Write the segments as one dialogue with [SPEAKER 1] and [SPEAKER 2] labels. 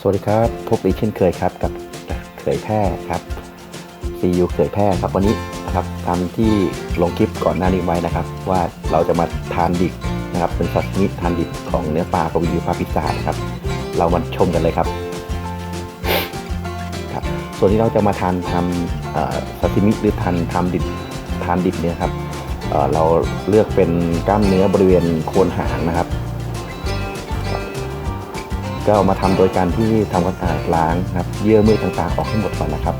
[SPEAKER 1] สวัสดีครับ พบอีกเช่นเคยครับกับเขยแพร่ครับซีอูเขยแพร่ครับวันนี้นะครับตามที่ลงคลิปก่อนหน้านี้ไว้นะครับ ว่าเราจะมาทานดิบนะครับ เป็นสัตว์นิทานดิบของเนื้อปลากวิวปาพิซซ่านะครับ เรามาชมกันเลยครับครับ ส่วนที่เราจะมาทานทำเอ่อซาซิมิหรือทานทำดิบทานดิบเนี่ยครับเเราเลือกเป็นกล้ามเนื้อบริเวณโคนหางนะครับ ก็เอามาทำโดยการที่ทำความสะอาดล้างนะครับ เยื่อมือต่างๆออกให้หมดก่อนนะครับ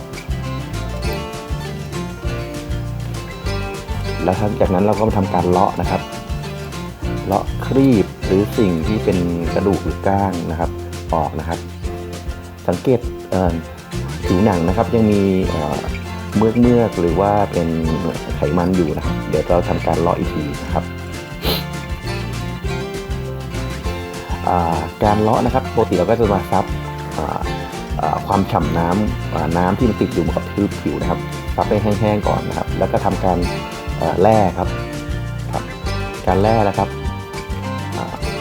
[SPEAKER 1] แล้วหลังจากนั้นเราก็มาทำการเลาะนะครับ เลาะครีบหรือสิ่งที่เป็นกระดูกหรือก้างนะครับ ออกนะครับ สังเกตเผิวหนังนะครับยังมีเมือกเมือกหรือว่าเป็นไขมันอยู่นะครับ เดี๋ยวเราทำการเลาะอีกทีนะครับการเลาะนะครับ ปกติเราก็จะมาซับความฉ่ำน้ำอ่าน้ำที่มันติดอยู่กับพื้นผิวนะครับซับให้แห้งๆก่อนนะครับ แล้วก็ทำการแร่ครับครับ การแร่นะครับ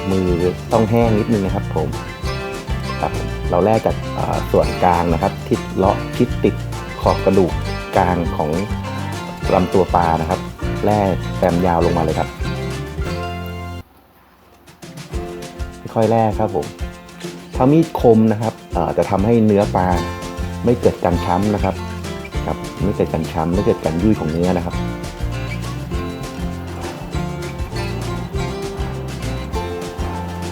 [SPEAKER 1] มือต้องแห้งนิดนึงนะครับผมครับเราแร่จากส่วนกลางนะครับที่เลาะชิดติดขอบกระดูกกลางของลำตัวปลานะครับแร่แตมยาวลงมาเลยครับค่อยแรกครับผม ถ้ามีดคมนะครับเอ่อจะทำให้เนื้อปลาไม่เกิดการช้ำนะครับครับไม่เกิดการช้ำไม่เกิดการยุ่ยของเนื้อนะครับ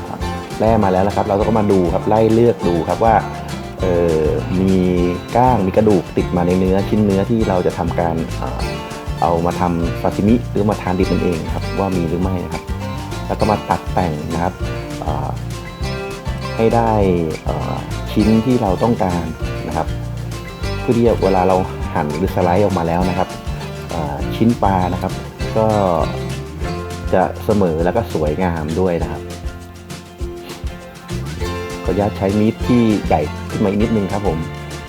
[SPEAKER 1] ครับแล่มาแล้วนะครับ เราก็มาดูครับไล่เลือกดูครับว่าเออมีก้างมีกระดูกติดมาในเนื้อชิ้นเนื้อที่เราจะทำการเอามาทำซาซิมิหรือมาทานดิบนั่นเองครับว่ามีหรือไม่นะครับ แล้วก็มาตัดแต่งนะครับเอ่อ ให้ได้ชิ้นที่เราต้องการนะครับเพื่อที่เวลาเราหั่นหรือสไลด์ออกมาแล้วนะครับชิ้นปลานะครับ ก็จะเสมอแล้วก็สวยงามด้วยนะครับขออนุญาตใช้มีดที่ใหญ่ขึ้นมาอีกนิดนึงครับผม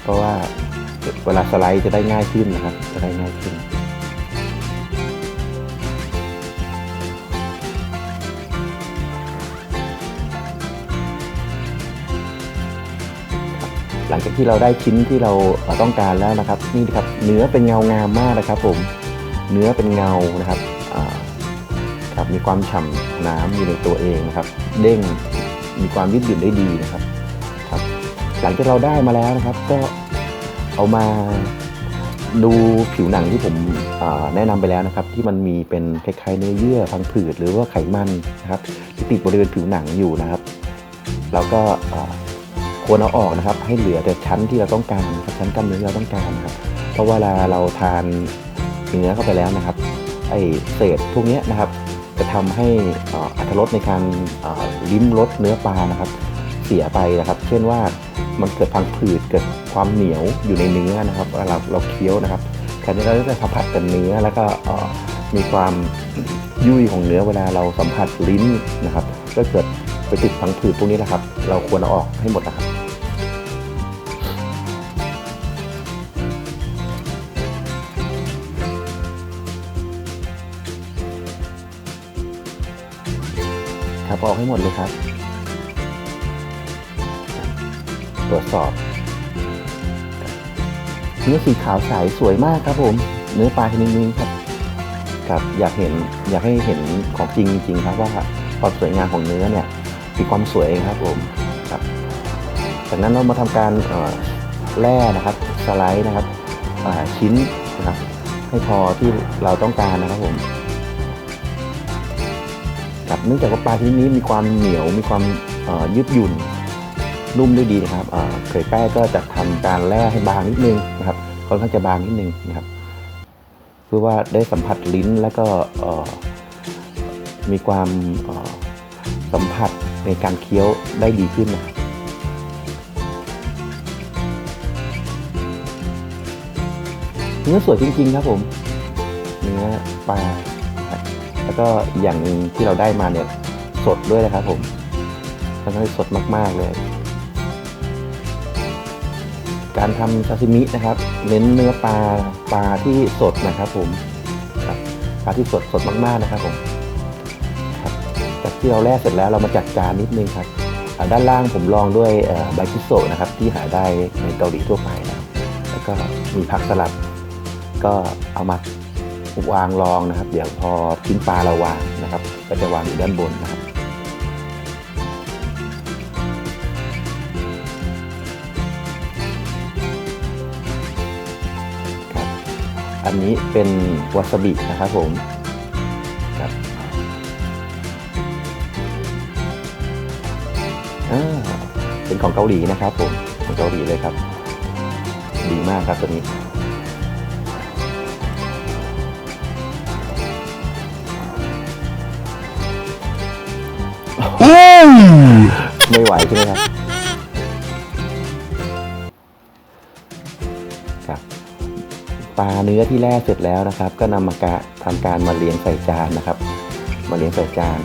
[SPEAKER 1] เพราะว่าเวลาสไลด์จะได้ง่ายขึ้นนะครับ จะได้ง่ายขึ้น หลังจากที่เราได้ชิ้นที่เราต้องการแล้วนะครับนี่ครับเนื้อเป็นเงางามมากนะครับ ผมเนื้อเป็นเงานะครับครับมีความฉ่ำน้ำอยู่ในตัวเองนะครับ เด้งมีความยืดหยุ่นได้ดีนะครับครับ หลังจากเราได้มาแล้วนะครับ ก็เอามาดูผิวหนังที่ผมแนะนำไปแล้วนะครับ ที่มันมีเป็นคล้ายๆเนื้อเยื่อพังผืดหรือว่าไขมันนะครับ ที่ติดบริเวณผิวหนังอยู่นะครับ แล้วก็ ควรเอาออกนะครับ ให้เหลือแต่ชั้นที่เราต้องการนะครับชั้นกล้ามเนื้อที่เราต้องการนะครับ เพราะเวลาเราทานเนื้อเข้าไปแล้วนะครับไอเศษพวกนี้นะครับ จะทำให้อ่ออรรถรสในการลิ้มรสเนื้อปลานะครับ เสียไปนะครับ เช่นว่ามันเกิดพังผืดเกิดความเหนียวอยู่ในเนื้อนะครับเวลาเราเราเคี้ยวนะครับแทนที่เราจะสัมผัสกับเนื้อแล้วก็มีความยุ่ยของเนื้อเวลาเราสัมผัสลิ้นนะครับ ก็เกิด ไปติดพังผืดพวกนี้นะครับ เราควรเอาออกให้หมดนะครับ ครับออกให้หมดเลยครับ ตรวจสอบ เนื้อสีขาวใสสวยมากครับผม เนื้อปลาชนิดนี้ครับครับอยากเห็นอยากให้เห็นของจริงจริงครับว่าความสวยงามของเนื้อเนี่ย มีความสวยครับผมครับจากนั้นเรามาทำการแร่นะครับสไลด์นะครับชิ้นนะครับให้พอที่เราต้องการนะครับผมครับเนื่องจากว่าปลาชนิดนี้มีความเหนียวมีความยืดหยุ่นนุ่มด้วยดีนะครับเออเขยแป้ก็จะทำการแล่ให้บางนิดนึงนะครับค่อนข้างจะบางนิดนึงนะครับเพื่อว่าได้สัมผัสลิ้นแล้วก็มีความสัมผัส ในการเคี้ยวได้ดีขึ้นนะครับเนื้อสวยจริง ๆ ครับผมเนื้อปลาแล้วก็อย่างหนึ่งที่เราได้มาเนี่ยสดด้วยนะครับผมค่อนข้างสดมาก ๆ เลย การทำซาซิมินะครับ เน้นเนื้อปลาปลาที่สดนะครับผมปลาที่สดสดมากๆนะครับผม ที่เราแล่เสร็จแล้วเรามาจัดจานนิดนึงครับด้านล่างผมลองด้วยใบชิโซะนะครับที่หาได้ในเกาหลีทั่วไปนะครับแล้วก็มีผักสลัด ก็เอามาวางรองนะครับ เดี๋ยวพอชิ้นปลาเราวางนะครับ ก็จะวางอยู่ด้านบนนะครับอันนี้เป็นวาซาบินะครับผม อ่าเป็นของเกาหลีนะครับผมของเกาหลีเลยครับ ดีมากครับตัวนี้ไม่ไหวใช่ไหมครับครับปลาเนื้อที่แล่เสร็จแล้วนะครับ ก็นำมากะทำการมาเรียงใส่จานนะครับ มาเรียงใส่จาน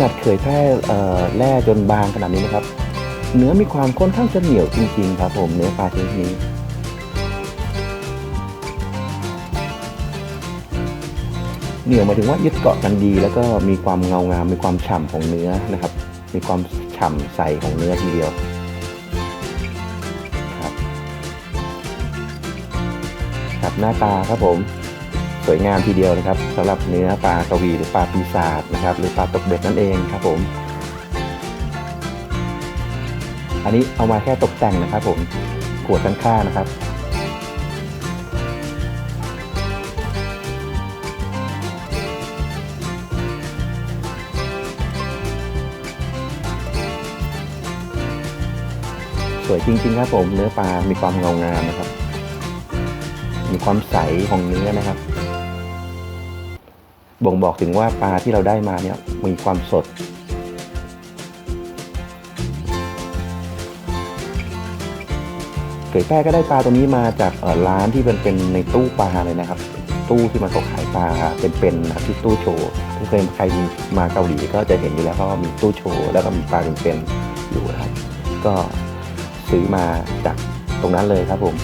[SPEAKER 1] ครับขนาดเคยแพร่แล่จนบางขนาดนี้นะครับ เนื้อมีความค่อนข้างจะเหนียวจริงๆครับผมเนื้อปลาชนิดนี้เหนียวหมายถึงว่ายึดเกาะกันดี แล้วก็มีความเงางามมีความฉ่ำของเนื้อนะครับ มีความฉ่ำใสของเนื้อทีเดียวครับครับหน้าตาครับผม สวยงามทีเดียวนะครับสำหรับเนื้อปลากระวีหรือปลาปีศาจนะครับ หรือปลาตกเบ็ดนั่นเองครับผม อันนี้เอามาแค่ตกแต่งนะครับ ผมขวดข้างๆนะครับสวยจริงๆครับผมเนื้อปลา มีความเงางามนะครับ มีความใสของเนื้อนะครับ บ่งบอกถึงว่าปลาที่เราได้มาเนี่ยมีความสดเผยแพร่ก็ได้ปลาตัวนี้มาจากร้านที่เป็นเป็นในตู้ปลาเลยนะครับ ตู้ที่มันเขาขายปลาเป็นๆนะที่ตู้โชว์ถ้าเคยใครมาเกาหลีก็จะเห็นอยู่แล้วเพราะว่ามีตู้โชว์แล้วก็มีปลาเป็นๆอยู่นะครับก็ซื้อมาจากตรงนั้นเลยครับผม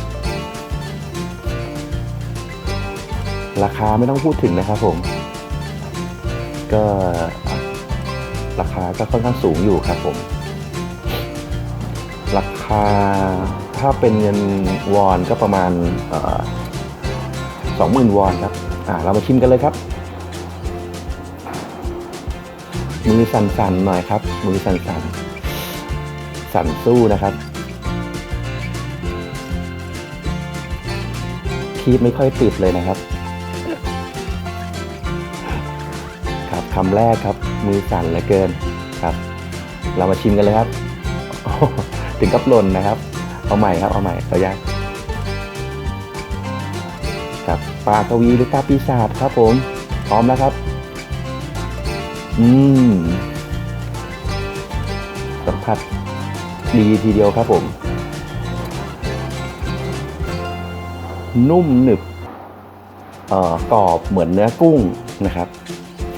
[SPEAKER 1] ราคาไม่ต้องพูดถึงนะครับผม ก็ราคาก็ค่อนข้างสูงอยู่ครับผม ราคาถ้าเป็นเงินวอนก็ประมาณสองหมื่นวอนครับ อ่า เรามาชิมกันเลยครับมือสั่นๆหน่อยครับ มือสั่นๆ สั่นสู้นะครับ คีบไม่ค่อยติดเลยนะครับ คำแรกครับ มือสั่นเหลือเกินครับ เรามาชิมกันเลยครับ ถึงกับหล่นนะครับ เอาใหม่ครับ เอาใหม่ขออนุญาตครับปลากระวีหรือปลาปีศาจครับผมพร้อมแล้วครับ อืมสัมผัสดีทีเดียวครับผม นุ่มหนึบเอ่อกรอบเหมือนเนื้อกุ้งนะครับ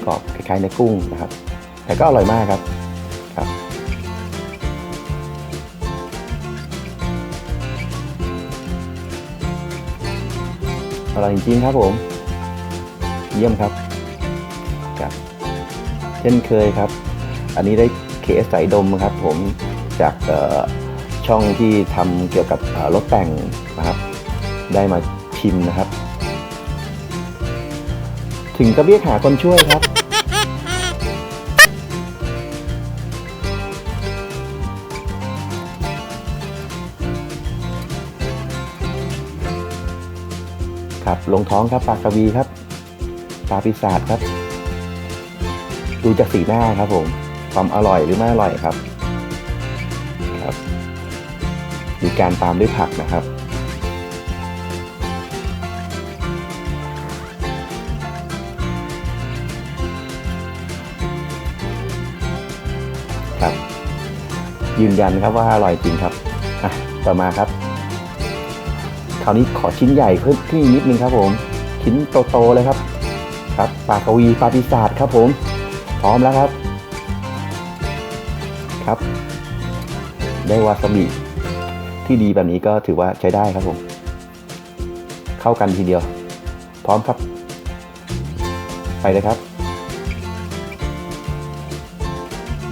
[SPEAKER 1] กรอบคล้ายๆเนื้อกุ้งนะครับ แต่ก็อร่อยมากครับครับอร่อยจริงๆครับผม เยี่ยมครับครับ เช่นเคยครับ อันนี้ได้เคสสายดมครับ ผมจากช่องที่ทำเกี่ยวกับรถแต่งนะครับ ได้มาชิมนะครับ ถึงกับเรียกหาคนช่วยครับ ลงท้องครับปลากระวีครับ ปลาปีศาจครับ ดูจากสีหน้าครับผม ความอร่อยหรือไม่อร่อยครับครับ มีการตามด้วยผักนะครับครับยืนยันครับว่าอร่อยจริงครับ อะ ต่อมาครับ ราวนี้ขอชิ้นใหญ่เพิ่มขึ้นอีกนิดนึงครับผม ชิ้นโตๆเลยครับครับปลากระวีปลาปีศาจครับผม พร้อมแล้วครับ ครับ ได้วาซาบิที่ดีแบบนี้ก็ถือว่าใช้ได้ครับผม เข้ากันทีเดียว พร้อมครับ ไปเลยครับ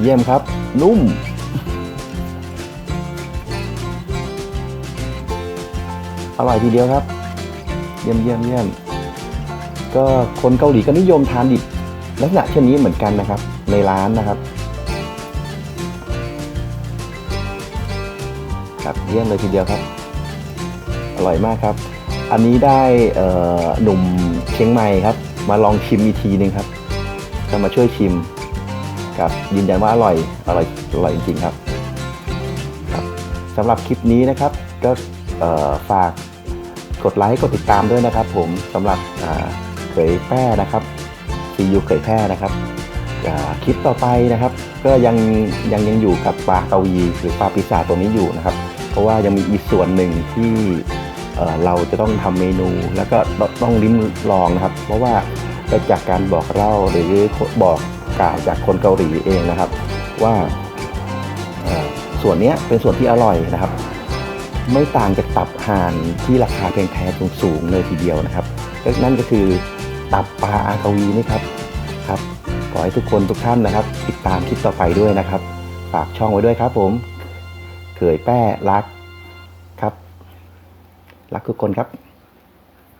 [SPEAKER 1] เยี่ยมครับ นุ่ม อร่อยทีเดียวครับ เยี่ยมเยี่ยมเยี่ยมก็คนเกาหลีก็นิยมทานดิบลักษณะเช่นนี้เหมือนกันนะครับ ในร้านนะครับ ครับเยี่ยมเลยทีเดียวครับ อร่อยมากครับ อันนี้ได้หนุ่มเชียงใหม่ครับ มาลองชิมอีกทีหนึงครับจะมาช่วยชิมครับยืนยันว่าอร่อยอร่อยอร่อยจริงๆครับ ครับสำหรับคลิปนี้นะครับก็ ฝากกดไลค์กดติดตามด้วยนะครับ ผมสำหรับเขยแป้นะครับซียูเขยแพร่นะครับคลิปต่อไปนะครับ ก็ยังยังยังอยู่กับปลากระวีหรือปลาปีศาจตัวนี้อยู่นะครับ เพราะว่ายังมีอีกส่วนหนึ่งที่เราจะต้องทำเมนู แล้วก็ต้องลิ้มลองนะครับ เพราะว่าจากการบอกเล่าหรือบอกกล่าวจากคนเกาหลีเองนะครับ ว่าส่วนนี้เป็นส่วนที่อร่อยนะครับ ไม่ต่างจากตับห่านที่ราคาแพงๆสูงๆเลยทีเดียวนะครับนั่นก็คือตับปลาอาควีนี่ครับครับขอให้ทุกคนทุกท่านนะครับ ติดตามคลิปต่อไปด้วยนะครับ ฝากช่องไว้ด้วยครับ ผมเขยแป้รักครับ รักทุกคนครับ